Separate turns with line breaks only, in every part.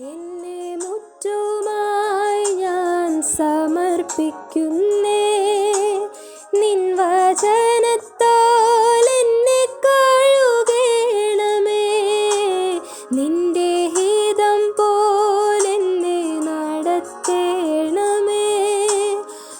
എന്നെ മുറ്റുമായി ഞാൻ സമർപ്പിക്കുന്നേ. നിൻ എന്നെ കഴുകേണമേ. നിന്റെ ഹിതം പോലെന്നെ നടത്തേണമേ.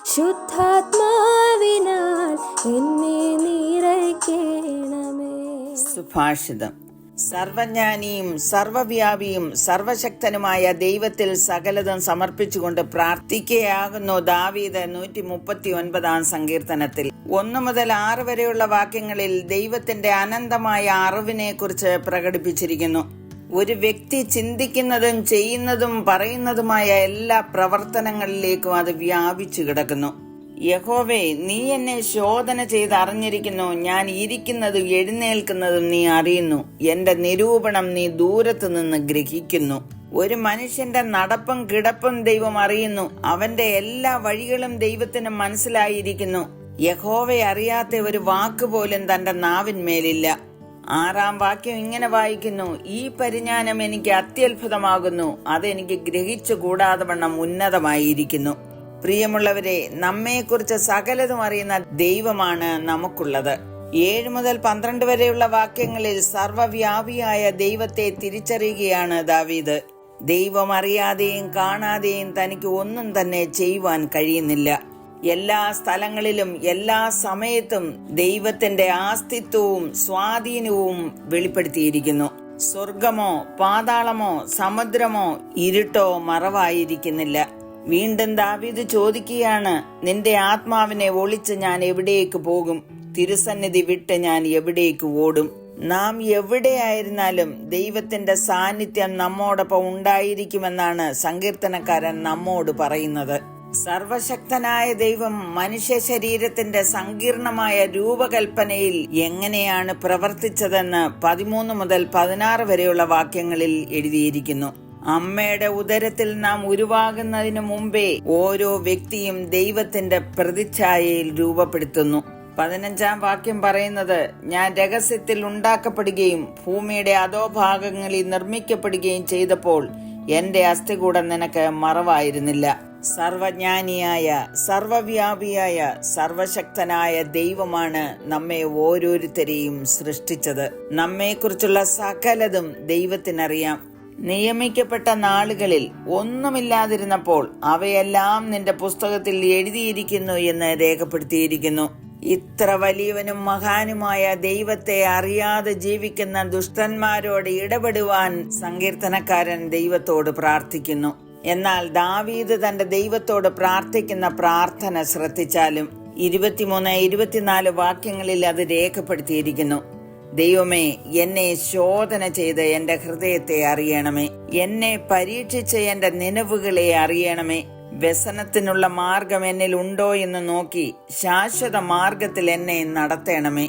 ശുദ്ധാത്മാവിനാൽ എന്നെ നിറയ്ക്കേണമേ.
സുഭാഷിതം. സർവജ്ഞാനിയും സർവവ്യാപിയും സർവശക്തനുമായ ദൈവത്തിൽ സകലതും സമർപ്പിച്ചുകൊണ്ട് പ്രാർത്ഥിക്കുകയാകുന്നു ദാവീദ് നൂറ്റി മുപ്പത്തി ഒൻപതാം സങ്കീർത്തനത്തിൽ. ഒന്നു മുതൽ ആറ് വരെയുള്ള വാക്യങ്ങളിൽ ദൈവത്തിന്റെ അനന്തമായ അറിവിനെ കുറിച്ച് പ്രകടിപ്പിച്ചിരിക്കുന്നു. ഒരു വ്യക്തി ചിന്തിക്കുന്നതും ചെയ്യുന്നതും പറയുന്നതുമായ എല്ലാ പ്രവർത്തനങ്ങളിലേക്കും അത് വ്യാപിച്ചു കിടക്കുന്നു. യഹോവേ നീ എന്നെ ശോധന ചെയ്ത് അറിഞ്ഞിരിക്കുന്നു ഞാൻ ഇരിക്കുന്നതും എഴുന്നേൽക്കുന്നതും നീ അറിയുന്നു. എന്റെ നിരൂപണം നീ ദൂരത്തു നിന്ന് ഗ്രഹിക്കുന്നു. ഒരു മനുഷ്യന്റെ നടപ്പും കിടപ്പും ദൈവം അറിയുന്നു. അവന്റെ എല്ലാ വഴികളും ദൈവത്തിന് മനസ്സിലായിരിക്കുന്നു. യഹോവയെ അറിയാത്ത ഒരു വാക്ക് പോലും തന്റെ നാവിന്മേലില്ല. ആറാം വാക്യം ഇങ്ങനെ വായിക്കുന്നു. ഈ പരിജ്ഞാനം എനിക്ക് അത്യത്ഭുതമാകുന്നു. അതെനിക്ക് ഗ്രഹിച്ചു കൂടാതെ വണ്ണം ഉന്നതമായിരിക്കുന്നു. പ്രിയമുള്ളവരെ നമ്മെക്കുറിച്ച് സകലതും അറിയുന്ന ദൈവമാണ് നമുക്കുള്ളത്. ഏഴ് മുതൽ പന്ത്രണ്ട് വരെയുള്ള വാക്യങ്ങളിൽ സർവവ്യാപിയായ ദൈവത്തെ തിരിച്ചറിയുകയാണ് ദാവീദ്. ദൈവം അറിയാതെയും കാണാതെയും തനിക്ക് ഒന്നും തന്നെ ചെയ്യുവാൻ കഴിയുന്നില്ല. എല്ലാ സ്ഥലങ്ങളിലും എല്ലാ സമയത്തും ദൈവത്തിന്റെ ആസ്തിത്വവും സ്വാധീനവും വെളിപ്പെടുത്തിയിരിക്കുന്നു. സ്വർഗമോ പാതാളമോ സമുദ്രമോ ഇരുട്ടോ മറവായിരിക്കുന്നില്ല. വീണ്ടും ദാവീദ് ചോദിക്കുകയാണ് നിന്റെ ആത്മാവിനെ ഒളിച്ച് ഞാൻ എവിടേക്ക് പോകും? തിരുസന്നിധി വിട്ട് ഞാൻ എവിടേക്ക് ഓടും? നാം എവിടെയായിരുന്നാലും ദൈവത്തിന്റെ സാന്നിധ്യം നമ്മോടൊപ്പം ഉണ്ടായിരിക്കുമെന്നാണ് സങ്കീർത്തനക്കാരൻ നമ്മോട് പറയുന്നത്. സർവശക്തനായ ദൈവം മനുഷ്യ ശരീരത്തിന്റെ സങ്കീർണമായ രൂപകൽപ്പനയിൽ എങ്ങനെയാണ് പ്രവർത്തിച്ചതെന്ന് പതിമൂന്ന് മുതൽ പതിനാറ് വരെയുള്ള വാക്യങ്ങളിൽ എഴുതിയിരിക്കുന്നു. അമ്മയുടെ ഉദരത്തിൽ നാം ഉരുവാകുന്നതിനു മുമ്പേ ഓരോ വ്യക്തിയും ദൈവത്തിന്റെ പ്രതിച്ഛായയിൽ രൂപപ്പെടുത്തുന്നു. പതിനഞ്ചാം വാക്യം പറയുന്നത് ഞാൻ രഹസ്യത്തിൽ ഉണ്ടാക്കപ്പെടുകയും ഭൂമിയുടെ അധോഭാഗങ്ങളിൽ നിർമ്മിക്കപ്പെടുകയും ചെയ്തപ്പോൾ എന്റെ അസ്ഥികൂടം നിനക്ക് മറവായിരുന്നില്ല. സർവജ്ഞാനിയായ സർവവ്യാപിയായ സർവശക്തനായ ദൈവമാണ് നമ്മെ ഓരോരുത്തരെയും സൃഷ്ടിച്ചത്. നമ്മെക്കുറിച്ചുള്ള സകലതും ദൈവത്തിനറിയാം. നിയമിക്കപ്പെട്ട നാളുകളിൽ ഒന്നുമില്ലാതിരുന്നപ്പോൾ അവയെല്ലാം നിന്റെ പുസ്തകത്തിൽ എഴുതിയിരിക്കുന്നു എന്ന് രേഖപ്പെടുത്തിയിരിക്കുന്നു. ഇത്ര വലിയവനും മഹാനുമായ ദൈവത്തെ അറിയാതെ ജീവിക്കുന്ന ദുഷ്ടന്മാരോട് ഇടപെടുവാൻ സങ്കീർത്തനക്കാരൻ ദൈവത്തോട് പ്രാർത്ഥിക്കുന്നു. എന്നാൽ ദാവീദ് തന്റെ ദൈവത്തോട് പ്രാർത്ഥിക്കുന്ന പ്രാർത്ഥന ശ്രദ്ധിച്ചാലും ഇരുപത്തിമൂന്ന് ഇരുപത്തിനാല് വാക്യങ്ങളിൽ അത് രേഖപ്പെടുത്തിയിരിക്കുന്നു. ദൈവമേ എന്നെ ശോധന ചെയ്ത് എന്റെ ഹൃദയത്തെ അറിയണമേ. എന്നെ പരീക്ഷിച്ച് എന്റെ നിലവുകളെ അറിയണമേ. വ്യസനത്തിനുള്ള മാർഗം എന്നിൽ ഉണ്ടോ എന്ന് നോക്കി ശാശ്വത മാർഗത്തിൽ എന്നെ നടത്തണമേ.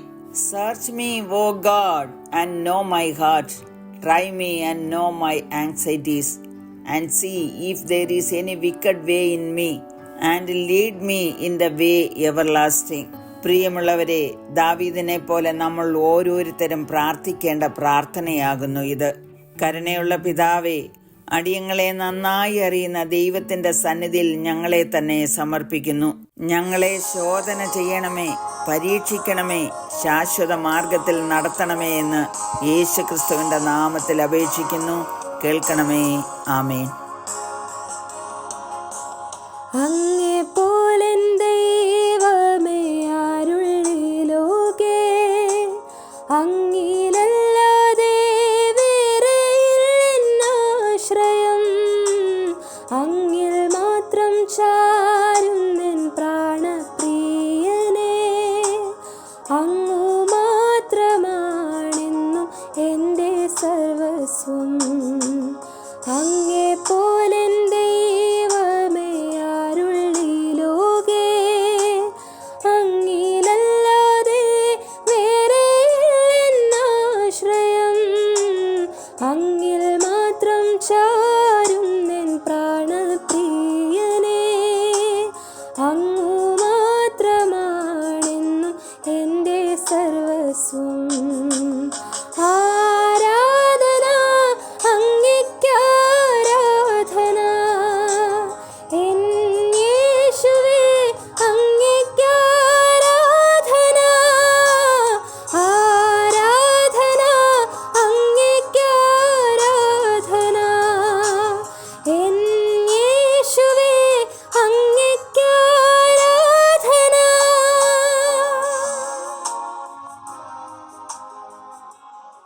Search me O God and know my heart try me and know my anxieties and see if there is any wicked way in me and lead me in the way everlasting പ്രിയമുള്ളവരെ ദാവീദിനെ പോലെ നമ്മൾ ഓരോരുത്തരും പ്രാർത്ഥിക്കേണ്ട പ്രാർത്ഥനയാകുന്നു ഇത്. കരുണയുള്ള പിതാവേ അടിയങ്ങളെ നന്നായി അറിയുന്ന ദൈവത്തിന്റെ സന്നിധിയിൽ ഞങ്ങളെ തന്നെ സമർപ്പിക്കുന്നു. ഞങ്ങളെ ശോധന ചെയ്യണമേ പരീക്ഷിക്കണമേ ശാശ്വത മാർഗത്തിൽ നടത്തണമേ എന്ന് യേശുക്രിസ്തുവിന്റെ നാമത്തിൽ അപേക്ഷിക്കുന്നു. കേൾക്കണമേ. ആമേൻ.